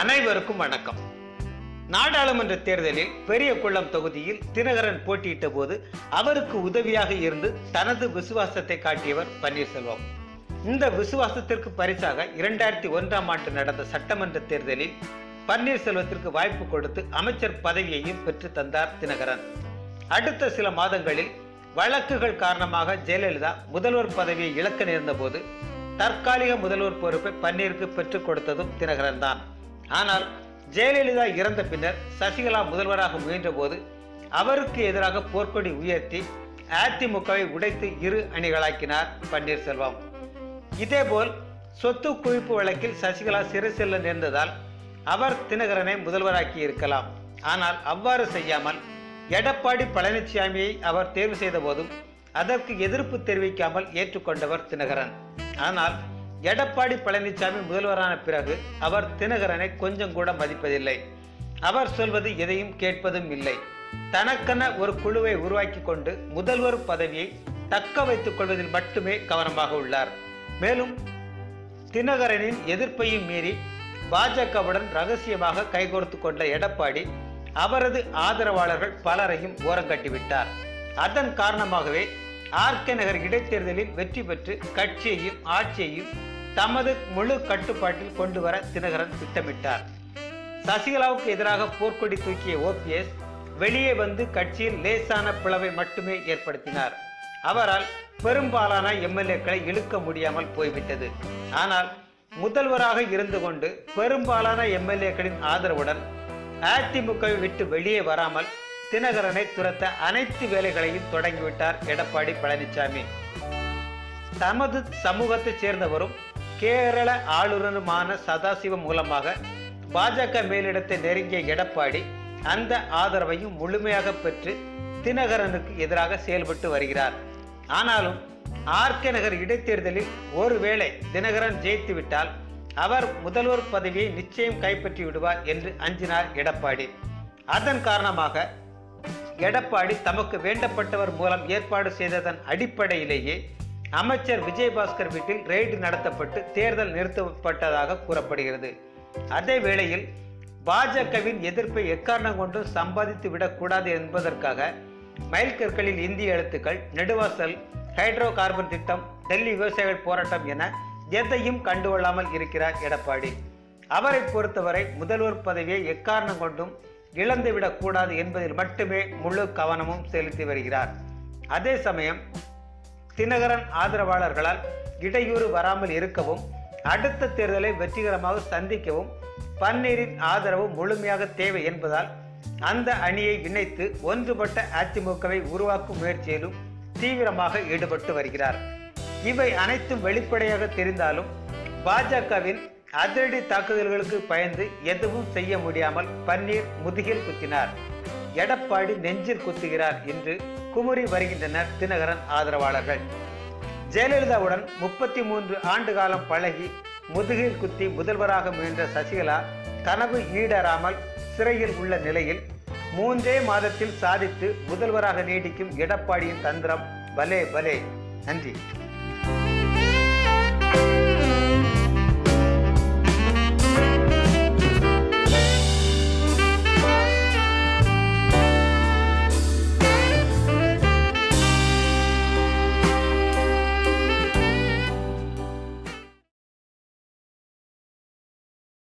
அனைவருக்கும் வணக்கம். நாடாளுமன்ற தேர்தலில் பெரியகுளம் தொகுதியில் தினகரன் போட்டியிட்ட போது அவருக்கு உதவியாக இருந்து தனது விசுவாசத்தை காட்டியவர் பன்னீர்செல்வம். இந்த விசுவாசத்திற்கு பரிசாக இரண்டாயிரத்தி ஒன்றாம் ஆண்டு நடந்த சட்டமன்ற தேர்தலில் பன்னீர்செல்வத்திற்கு வாய்ப்பு கொடுத்து அமைச்சர் பதவியையும் பெற்று தந்தார் தினகரன். அடுத்த சில மாதங்களில் வழக்குகள் காரணமாக ஜெயலலிதா முதல்வர் பதவியை இழக்க நேர்ந்த போது தற்காலிக முதல்வர் பொறுப்பை பன்னீருக்கு பெற்றுக் கொடுத்ததும் தினகரன் தான் ஆனால் ஜெயலலிதா இறந்த பின்னர் சசிகலா முதல்வராக முயன்றபோது அவருக்கு எதிராக போர்க்கொடி உயர்த்தி அதிமுகவை உடைத்து இரு அணிகளாக்கினார் பன்னீர்செல்வம். இதேபோல் சொத்து குவிப்பு வழக்கில் சசிகலா சிறை செல்ல நேர்ந்ததால் அவர் தினகரனை முதல்வராக்கி இருக்கலாம். ஆனால் அவ்வாறு செய்யாமல் எடப்பாடி பழனிசாமியை அவர் தேர்வு செய்த போதும் அதற்கு எதிர்ப்பு தெரிவிக்காமல் ஏற்றுக்கொண்டவர் தினகரன். ஆனால் எடப்பாடி பழனிசாமி முதல்வரான பிறகு அவர் தினகரனை கொஞ்சம் கூட மதிப்பதில்லை. அவர் சொல்வது எதையும் கேட்பதும் இல்லை. தனக்கென ஒரு குழுவை உருவாக்கி கொண்டு முதல்வர் பதவியை தக்க வைத்துக் கொள்வதில் மட்டுமே கவனமாக உள்ளார். மேலும் தினகரனின் எதிர்ப்பையும் மீறி பாஜகவுடன் ரகசியமாக கைகோர்த்து கொண்ட எடப்பாடி அவரது ஆதரவாளர்கள் பலரையும் ஓரங்கட்டிவிட்டார் அதன் காரணமாகவே ஆர்கே நகர் இடைத்தேர்தலில் வெற்றி பெற்று கட்சியையும் ஆட்சியையும் தமது முழு கட்டுப்பாட்டில் கொண்டு வர தினகரன் திட்டமிட்டார். சசிகலாவுக்கு எதிராக போர்க்கொடி தூக்கிய ஓபிஎஸ் வெளியே வந்து கட்சியில் லேசான பிளவை மட்டுமே ஏற்படுத்தினார். அவரால் பெரும்பாலான எம்எல்ஏக்களை இழுக்க முடியாமல் போய்விட்டது. ஆனால் முதல்வராக இருந்து கொண்டு பெரும்பாலான எம்எல்ஏக்களின் ஆதரவுடன் அதிமுகவை விட்டு வெளியே வராமல் தினகரனை துரத்த அனைத்து வேலைகளையும் தொடங்கிவிட்டார் எடப்பாடி பழனிசாமி தமது சமூகத்தைச் சேர்ந்தவரும் கேரள ஆளுநருமான சதாசிவம் மூலமாக பாஜக மேலிடத்தை நெருங்கிய எடப்பாடி அந்த ஆதரவையும் முழுமையாக பெற்று தினகரனுக்கு எதிராக செயல்பட்டு வருகிறார். ஆனாலும் ஆர்கே நகர் இடைத்தேர்தலில் ஒருவேளை தினகரன் ஜெயித்துவிட்டால் அவர் முதல்வர் பதவியை நிச்சயம் கைப்பற்றி விடுவார் என்று அஞ்சினார் எடப்பாடி. அதன் காரணமாக எடப்பாடி தமக்கு வேண்டப்பட்டவர் மூலம் ஏற்பாடு செய்ததன் அடிப்படையிலேயே அமைச்சர் விஜயபாஸ்கர் வீட்டில் ரெய்டு நடத்தப்பட்டு தேர்தல் நிறுத்தப்பட்டதாக கூறப்படுகிறது. அதே வேளையில் பாஜகவின் எதிர்ப்பை எக்காரணம் கொண்டும் சம்பாதித்து விடக்கூடாது என்பதற்காக மைல்கற்களில் இந்திய எழுத்துக்கள் நெடுவாசல் ஹைட்ரோ கார்பன் திட்டம் டெல்லி விவசாயிகள் போராட்டம் என எதையும் கண்டுகொள்ளாமல் இருக்கிறார் எடப்பாடி. அவரை பொறுத்தவரை முதல்வர் பதவியை எக்காரணம் கொண்டும் இழந்துவிடக்கூடாது என்பதில் மட்டுமே முழு கவனமும் செலுத்தி வருகிறார். அதே சமயம் தினகரன் ஆதரவாளர்களால் இடையூறு வராமல் இருக்கவும் அடுத்த தேர்தலை வெற்றிகரமாக சந்திக்கவும் பன்னீரின் ஆதரவு முழுமையாக தேவை என்பதால் அந்த அணியை இணைத்து ஒன்றுபட்ட அதிமுகவை உருவாக்கும் முயற்சியிலும் தீவிரமாக ஈடுபட்டு வருகிறார். இவை அனைத்தும் வெளிப்படையாக தெரிந்தாலும் பாஜகவின் அதிரடி தாக்குதல்களுக்கு பயந்து எதுவும் செய்ய முடியாமல் பன்னீர் முதுகில் குத்தினார். எடப்பாடி நெஞ்சில் குத்துகிறார் என்று குமுறி வருகின்றனர் தினகரன் ஆதரவாளர்கள். ஜெயலலிதாவுடன் முப்பத்தி மூன்று ஆண்டு காலம் பழகி முதுகில் குத்தி முதல்வராக முயன்ற சசிகலா கனவு ஈடறாமல் சிறையில் உள்ள நிலையில் மூன்றே மாதத்தில் சாதித்து முதல்வராக நீடிக்கும் எடப்பாடியின் தந்திரம் பலே பலே. நன்றி.